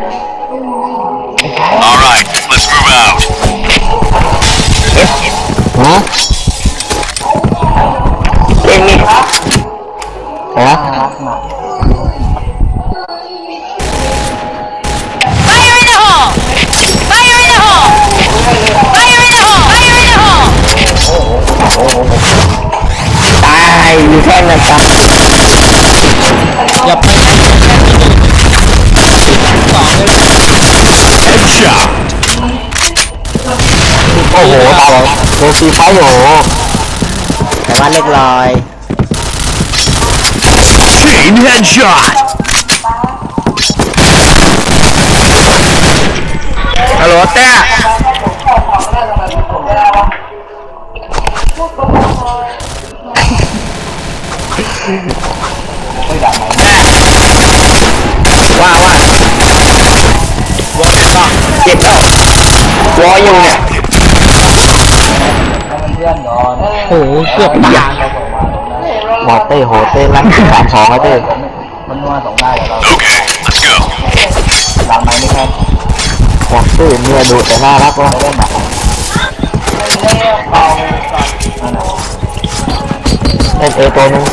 Thank. อ้โหตายแล้วโดนตีไฟโอ้โหแต่ว่าเล็กลอย Chain headshot. ฮัลโหลเต้ว่าว่าเจ็บแล้ววออยู่เนี่ย โอ้โหเกือบตายหมอเต้โหเต้รักสามสองแล้วเต้ Okay, let's go. หมอเต้เมียดุแต่น่ารักวะเล่นเอตัวนึง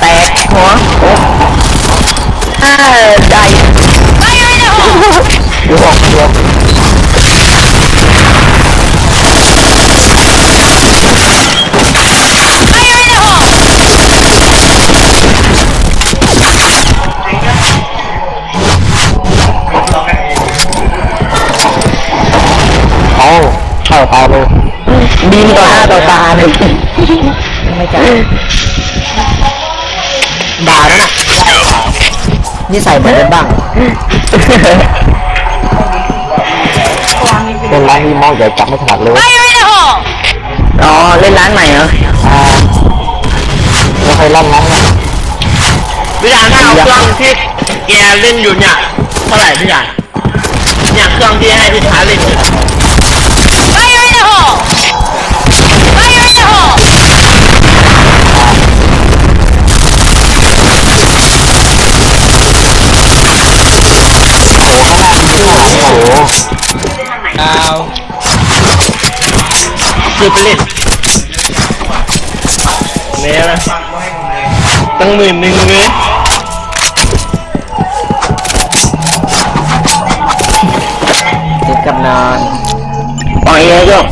แตกหัวอ่าได้ Fire in the hole! ดูออก เลยไม่ใช่ด่าแล้วน่ะ Let's go. นี่ใส่เหมือนกันบ้างเป็นร้านนี้มองใหญ่จับไม่ถนัดเลย Fire in the hole! อ๋อเล่นร้านใหม่เหรออ่าไม่ค่อยลั่นนั้นนะพี่ดานถ้าเอาเครื่องที่แกเล่นอยู่เนี่ยเท่าไหร่พี่ดานเนี่ยเครื่องที่ให้พี่ช้าเล่น คือไปเล่นเมย์นะตั้งหมื่นหนึ่งเลยติดกับนอนปล่อยเลยโยก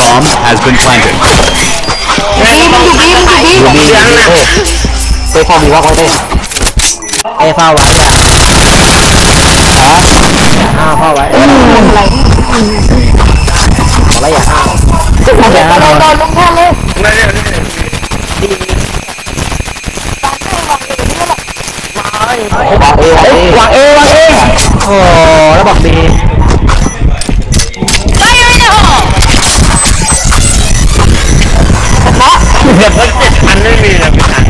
Bomb has been planted. บีมอยู่บีมอยู่บีมดูดีเสียงดีนะเต้เต้พ่อมีวักไว้เต้เอ้เฝ้าไว้อะ เอวางเอวางเอวางเอโอ้แล้วบอกดี Fire in the hole! เดี๋ยวเจ็ดพันไม่มีนะพี่ทัน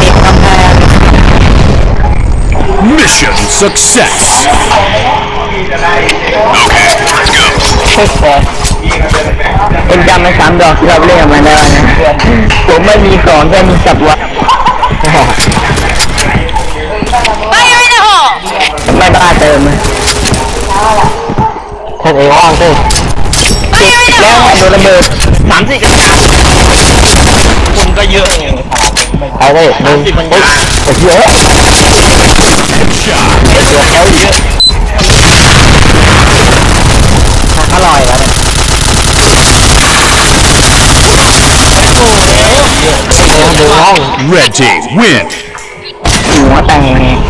ติดกำแพง Mission success. ามดอกที่เราเล่นมาได้ไหมนะผมไม่มีของแค่มีสับวะ Fire in the hole! ไม่บ้าเติมท่านเอว่างเต้ Fire in the แล้วโดนระเบิดสามสี่กระจายคนก็เยอะไปเต้หนึ่งเฮ้ยเยอะ Red team win. หัวแตก